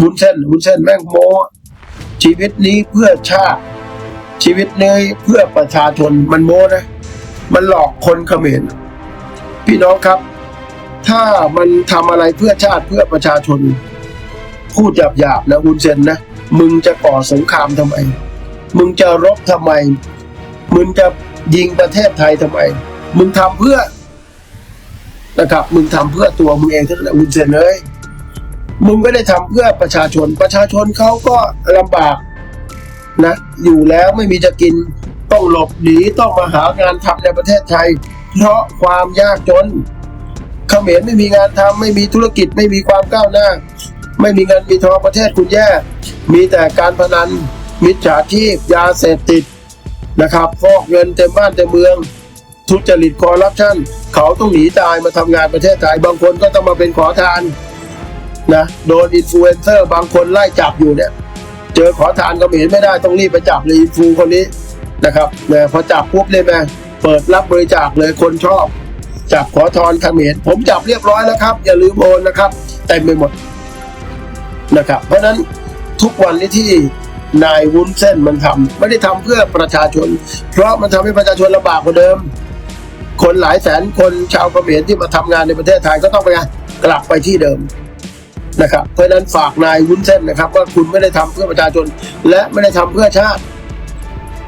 วุ้นเส้นวุ้นเส้นแม่งโมชีวิตนี้เพื่อชาติ ชีวิตนี้เพื่อประชาชนมันโมนะ มันหลอกคนเขมรพี่น้องครับ ถ้ามันทำอะไรเพื่อชาติเพื่อประชาชน พูดหยาบๆนะวุ้นเส้นนะมึงจะก่อสงครามทำไม มึงจะรบทำไม มึงจะยิงประเทศไทยทำไม มึงทำเพื่อนะครับ มึงทำเพื่อตัวมึงเองทั้งนั้นวุ้นเส้นเลย มึงไม่ได้ทำเพื่อประชาชน ประชาชนเขาก็ลำบากนะ อยู่แล้วไม่มีจะกิน ต้องหลบหนีต้องมาหางานทำในประเทศไทย เพราะความยากจนเขมรไม่มีงานทำไม่มีธุรกิจไม่มีความก้าวหน้า ไม่มีเงินมีทองประเทศคุณแย่ มีแต่การพนัน มิจฉาชีพยาเสพติดนะครับฟอกเงินเต็มบ้านเต็มเมือง ทุจริตคอร์รัปชันเขาต้องหนีตายมาทำงานประเทศไทยบางคนก็ต้องมาเป็นขอทาน นะโดนอินฟลูเอนเซอร์บางคนไล่จับอยู่เนี่ย เจอขอทานก็เห็นไม่ได้ต้องรีบไปจับเลยอินฟลูคนนี้นะครับนี่พอจับปุ๊บเลยแม่เปิดรับบริจาคเลยคนชอบ จับขอทอนเขมรผมจับเรียบร้อยแล้วครับ อย่าลืมโอนนะครับเต็มไปหมดนะครับ เพราะนั้นทุกวันนี้ที่นายวุ้นเส้นมันทำไม่ได้ทำเพื่อประชาชน เพราะมันทำให้ประชาชนลำบากกว่าเดิม คนหลายแสนคนชาวเขมรที่มาทำงานในประเทศไทยก็ต้องไปกลับไปที่เดิม นะครับ เพราะนั้นฝากนายวุ้นเส้นนะครับ ว่าคุณไม่ได้ทำเพื่อประชาชน และไม่ได้ทำเพื่อชาติ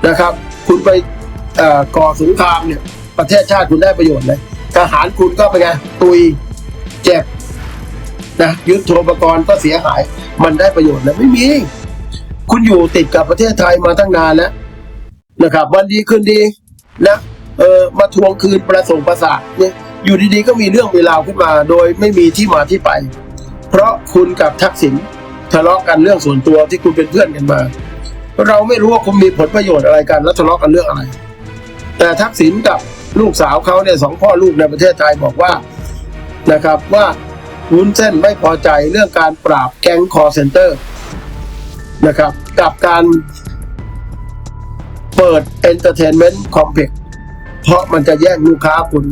นะครับ คุณไปก่อสงครามเนี่ย ประเทศชาติคุณได้ประโยชน์เลยทหารคุณก็เป็นไงตุยเจ็บนะยุทโธปกรณ์ก็เสียหาย มันได้ประโยชน์แล้วไม่มี คุณอยู่ติดกับประเทศไทยมาตั้งนานแล้วนะครับ วันดีคืนดีนะเออมาทวงคืนประสงค์ประสาทเนี่ยอยู่ดีๆก็มีเรื่องมีราวขึ้นมา โดยไม่มีที่มาที่ไป เพราะคุณกับทักษิณทะเลาะกันเรื่องส่วนตัวที่คุณเป็นเพื่อนกันมา เราไม่รู้ว่าคุณมีผลประโยชน์อะไรกันแล้วทะเลาะกันเรื่องอะไร แต่ทักษิณกับลูกสาวเขาเนี่ยสองพ่อลูกในประเทศไทยบอกว่านะครับว่าวุ้นเส้นไม่พอใจเรื่องการปราบแก๊งคอร์เซนเตอร์นะครับกับการเปิดเอนเตอร์เทนเมนต์คอมเพล็กเพราะมันจะแย่งลูกค้าคุณ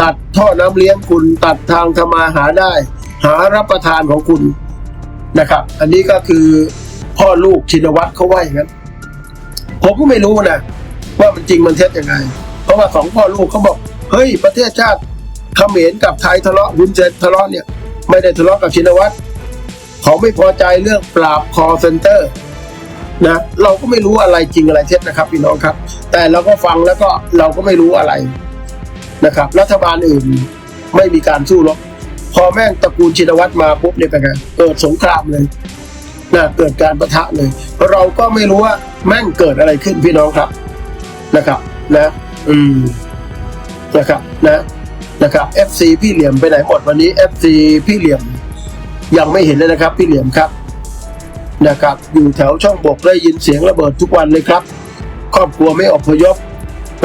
ตัดท่อน้ำเลี้ยงคุณตัดทางทำมาหาได้ หารับประทานของคุณนะครับ อันนี้ก็คือพ่อลูกชินวัตรเขาว่าอย่างนั้นผมก็ไม่รู้นะว่ามันจริงมันเท็จยังไง เพราะว่าสองพ่อลูกเขาบอก เฮ้ย ประเทศชาติเขมรกับไทยทะเลาะวุ้นเส้นทะเลาะเนี่ย ไม่ได้ทะเลาะกับชินวัตรเขาไม่พอใจเรื่องปราบคอเซนเตอร์นะเราก็ไม่รู้อะไรจริงอะไรเท็จนะครับพี่น้องครับ แต่เราก็ฟังแล้วก็เราก็ไม่รู้อะไรนะครับ รัฐบาลอื่นไม่มีการสู้รบ พอแม่งตระกูลชินวัตรมาปุ๊บเนี่ยเป็นไงเกิดสงครามเลยนะเกิดการประทะเลย เราก็ไม่รู้ว่าแม่งเกิดอะไรขึ้นพี่น้องครับนะครับ นะ อืมนะครับนะนะครับ FC พี่เหลี่ยมไปไหนหมดวันนี้ FC พี่เหลี่ยมยังไม่เห็นเลยนะครับ พี่เหลี่ยมครับนะครับ อยู่แถวช่องบกได้ยินเสียงระเบิดทุกวันเลยครับ ครอบครัวไม่อพยพ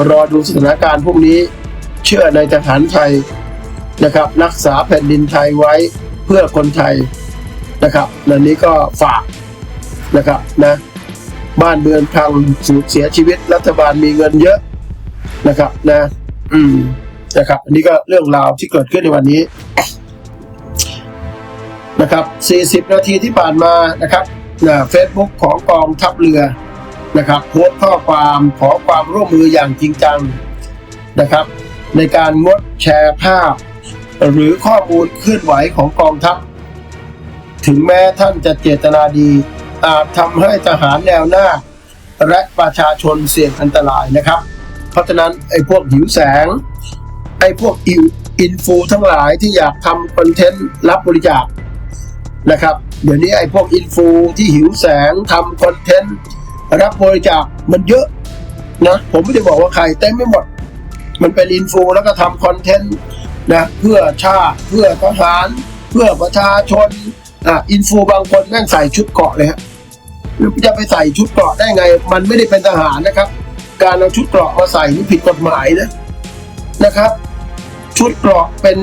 รอดูสถานการณ์พวกนี้ เชื่อในทหารไทย นะครับ รักษาแผ่นดินไทยไว้เพื่อคนไทยนะครับนันนี้ก็ฝากนะครับนะบ้านเมืองพังสูญเสียชีวิตรัฐบาลมีเงินเยอะนะครับนะ อืมนะครับ อันนี้ก็เรื่องราวที่เกิดขึ้นในวันนี้นะครับ 40 นาทีที่ผ่านมานะครับนะเฟซบุ๊กของกองทัพเรือนะครับโพสต์ข้อความขอความร่วมมืออย่างจริงจังนะครับ ในการงดแชร์ภาพ หรือข้อมูลเคลื่อนไหวของกองทัพ ถึงแม้ท่านจะเจตนาดี อาจทำให้ทหารแนวหน้า และประชาชนเสี่ยงอันตรายนะครับ เพราะฉะนั้นไอ้พวกหิวแสง ไอ้พวกอิวอินฟูทั้งหลายที่อยากทำคอนเทนต์รับบริจาคนะครับ เดี๋ยวนี้ไอ้พวกอินฟูที่หิวแสงทำคอนเทนต์รับบริจาคมันเยอะนะผมไม่ได้บอกว่าใครเต็มไม่หมด มันเป็นอินฟูแล้วก็ทำคอนเทนต์ นะเพื่อชาติเพื่อทหาร เพื่อประชาชนอะอินฟูบางคนแม่งใส่ชุดเกราะเลยฮะจะไปใส่ชุดเกราะได้ไง มันไม่ได้เป็นทหารนะครับ การเอาชุดเกราะมาใส่นี่ผิดกฎหมายนะนะครับ ชุดเกราะเป็น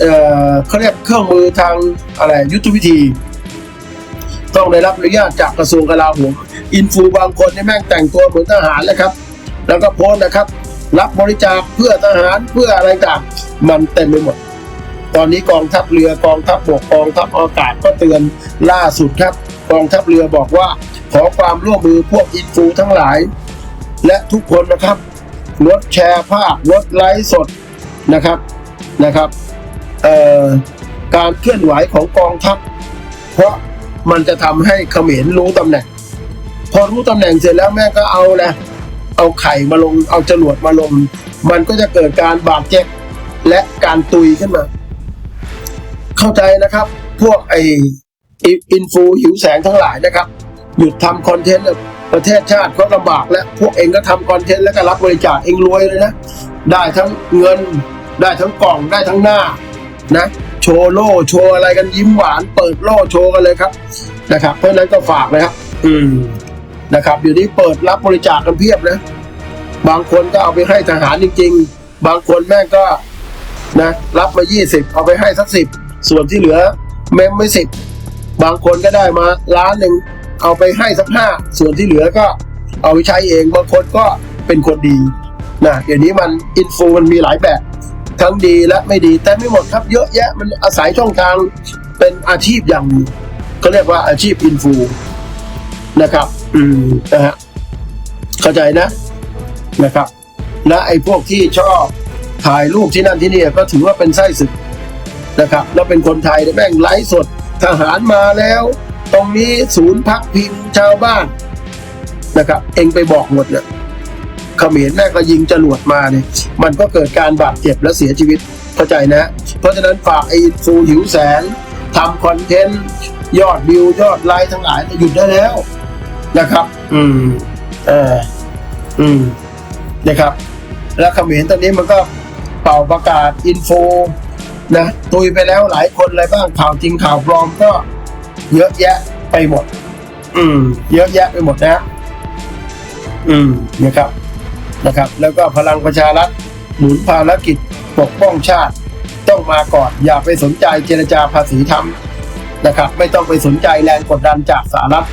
เอ่อเขาเรียกเครื่องมือทางอะไรยุทธวิธี ต้องได้รับอนุญาตจากกระทรวงกลาโหมอินฟูบางคนนี่แม่งแต่งตัวเหมือนทหารเลยครับ แล้วก็โพสนะครับ รับบริจาคเพื่อทหารเพื่ออะไรต่างมันเต็มไปหมด ตอนนี้กองทัพเรือกองทัพบกกองทัพอากาศก็เตือนล่าสุดครับ กองทัพเรือบอกว่า ขอความร่วมมือพวกอินฟูทั้งหลาย และทุกคนนะครับลดแชร์ภาพลดไลฟ์สดนะครับนะครับการเคลื่อนไหวของกองทัพ เพราะมันจะทำให้เขมรรู้ตำแหน่ง พอรู้ตำแหน่งเสร็จแล้วแม่ก็เอาแหละ เอาไข่มาลงเอาจรวดมาลง มันก็จะเกิดการบาดเจ็บและการตุยขึ้นมา เข้าใจนะครับ พวกไออินฟูหิวแสงทั้งหลายนะครับ หยุดทำคอนเทนต์ประเทศชาติก็ลำบากแล้วพวกเองก็ทำคอนเทนต์แล้วก็รับบริจาคเองรวยเลยนะ ได้ทั้งเงิน ได้ทั้งกล่องได้ทั้งหน้านะโชว์โล่โชว์อะไรกันยิ้มหวานเปิดโล่โชว์กันเลยครับนะครับ เพราะฉะนั้นก็ฝากนะครับ อืม นะครับเดี๋ยวนี้เปิดรับบริจาคกันเพียบนะ บางคนก็เอาไปให้ทหารจริง ๆ บางคนแม่งก็นะรับมา 20 เอาไปให้สักสิบส่วนที่เหลือเมมไม่สิบบางคนก็ได้มาล้านหนึ่งเอาไปให้สักห้าส่วนที่เหลือก็เอาไปใช้เองบางคนก็เป็นคนดีนะเดี๋ยวนี้มันอินฟูมันมีหลายแบบ ทั้งดีและไม่ดีแต่ไม่หมดครับเยอะแยะมันอาศัยช่องทางเป็นอาชีพอย่างนึงเขาเรียกว่าอาชีพอินฟู นะครับ อืมนะฮะเข้าใจนะนะครับ และไอ้พวกที่ชอบถ่ายรูปที่นั่นที่นี่ก็ถือว่าเป็นไส้ศึกนะครับ แล้วเป็นคนไทยแม่งไลฟ์สดทหารมาแล้ว ตรงนี้ศูนย์พักพิงชาวบ้านนะครับ เองไปบอกหมดเนี่ยเขมรแม่ก็ยิงจรวดมาเนี่ยมันก็เกิดการบาดเจ็บและเสียชีวิตเข้าใจนะ เพราะฉะนั้นฝากไอ้ฟูหิวแสงทำคอนเทนต์ ยอดวิวยอดไลค์ทั้งหลายหยุดได้แล้ว นะครับ อืม เอออืม นะครับ แล้วเขมรตอนนี้มันก็เป่าประกาศอินโฟนะตุยไปแล้วหลายคนอะไรบ้างข่าวจริงข่าวปลอมก็ เยอะแยะไปหมด อืม เยอะแยะไปหมดนะ อืมนะครับนะครับ แล้วก็พลังประชารัฐหนุนภารกิจปกป้องชาติ ต้องมาก่อน อย่าไปสนใจเจรจาภาษีทำนะครับ ไม่ต้องไปสนใจแรงกดดันจากสหรัฐ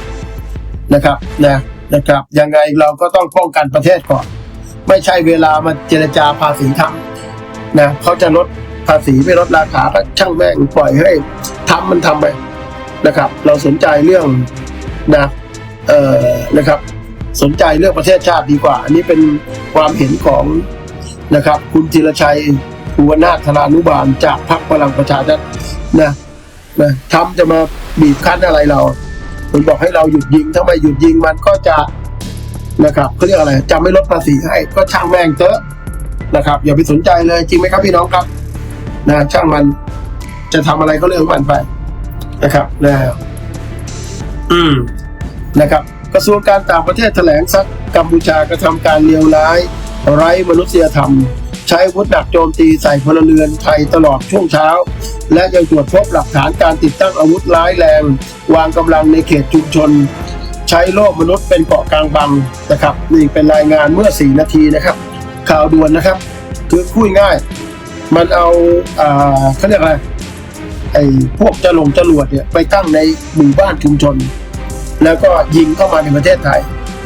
นะครับนะนะครับยังไงเราก็ต้องป้องกันประเทศก่อน ไม่ใช่เวลามาเจรจาภาษีทำนะเขาจะลดภาษีไม่ลดราคาก็ช่างแม่งปล่อยให้ทำมันทำไปนะครับ เราสนใจเรื่องนะเอ่อนะครับ สนใจเรื่องประเทศชาติดีกว่า อันนี้เป็นความเห็นของนะครับ คุณจิรชัยภูวนาถธนานุบาลจากพรรคพลังประชารัฐนะนะทำจะมาบีบคั้นอะไรเรา มันบอกให้เราหยุดยิงถ้าไม่หยุดยิงมันก็จะนะครับเขาเรียกอะไรจะไม่ลดภาษีให้ก็ช่างแม่งเถอะนะครับ อย่าไปสนใจเลยจริงไหมครับพี่น้องครับนะช่างมันจะทำอะไรก็เรื่องมันไปนะครับนะอืมนะครับ กระทรวงการต่างประเทศแถลงซักกัมพูชากระทำการเลวร้าย ไร้มนุษยธรรม ใช้อาวุธหนักโจมตีใส่พลเรือนไทยตลอดช่วงเช้า และยังตรวจพบหลักฐานการติดตั้งอาวุธร้ายแรง วางกำลังในเขตชุมชน ใช้โลกมนุษย์เป็นเกาะกลางบังนะครับนี่เป็นรายงานเมื่อ 4 นาทีนะครับ ข่าวด่วนนะครับ คือพูดง่าย มันเอาอ่าเขาเรียกอะไรไอ้พวกจรวงจรวดเนี่ยไปตั้งในหมู่บ้านชุมชน แล้วก็ยิงเข้ามาในประเทศไทย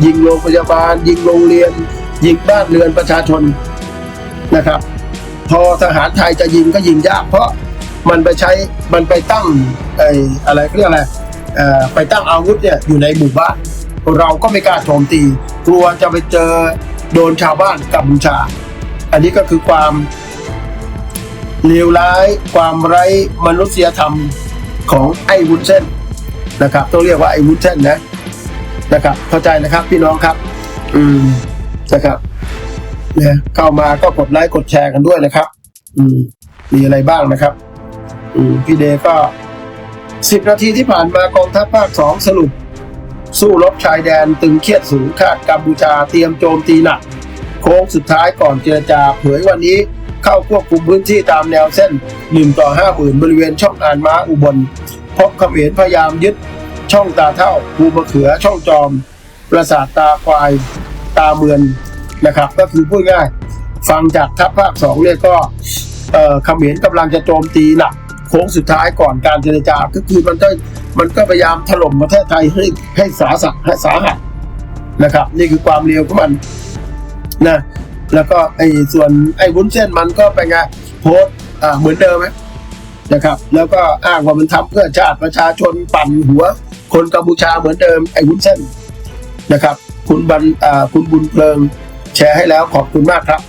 ยิงโรงพยาบาล ยิงโรงเรียน ยิงบ้านเรือนประชาชนนะครับ พอทหารไทยจะยิงก็ยิงยาก เพราะมันไปใช้มันไปตั้งไอ้อะไรเรียกอะไรไปตั้งอาวุธเนี่ยอยู่ในหมู่บ้านเราก็ไม่กล้าโจมตี กลัวจะไปเจอโดนชาวบ้านกัมพูชา อันนี้ก็คือความเลวร้ายความไร้มนุษยธรรมของไอ้วุ้นเส้นนะครับต้องเรียกว่าไอ้วุ้นเส้นนะนะครับเข้าใจนะครับพี่น้องครับ อืม นะครับเนี่ยเข้ามาก็กดไลค์กดแชร์กันด้วยนะครับ อืม มีอะไรบ้างนะครับ อืมพี่เดก็สิบนาทีที่ผ่านมากองทัพภาคสองสรุป สู้รบชายแดนตึงเครียดสูงคาดกัมพูชาเตรียมโจมตีหนักโค้งสุดท้ายก่อนเจรจาเผยวันนี้เข้าควบคุมพื้นที่ตามแนวเส้น1ต่อ5 0,000บริเวณช่องอานม้าอุบลพบเขมรพยายามยึดช่องตาเท่าภูมะเขือช่องจอม ประสาทตาควาย ตาเมือนนะครับ ก็คือพูดง่ายฟังจากทัพภาคสองเนี่ยก็เขมรกำลังจะโจมตีหนักโค้งสุดท้ายก่อนการเจรจาก็คือมันก็มันก็พยายามถล่มประเทศไทยให้ให้สาสักให้สาหัสนะครับ นี่คือความเร็วของมันนะแล้วก็ไอ้ส่วนไอ้วุ้นเส้นมันก็เป็นไงโพสอ่าเหมือนเดิมไหมนะครับ แล้วก็อ้างว่ามันทำเพื่อชาติประชาชนปั่นหัว คนกัมพูชาเหมือนเดิมไอ้วุ้นเส้นนะครับ คุณบันคุณบุญเพลิงแชร์ให้แล้วขอบคุณมากครับ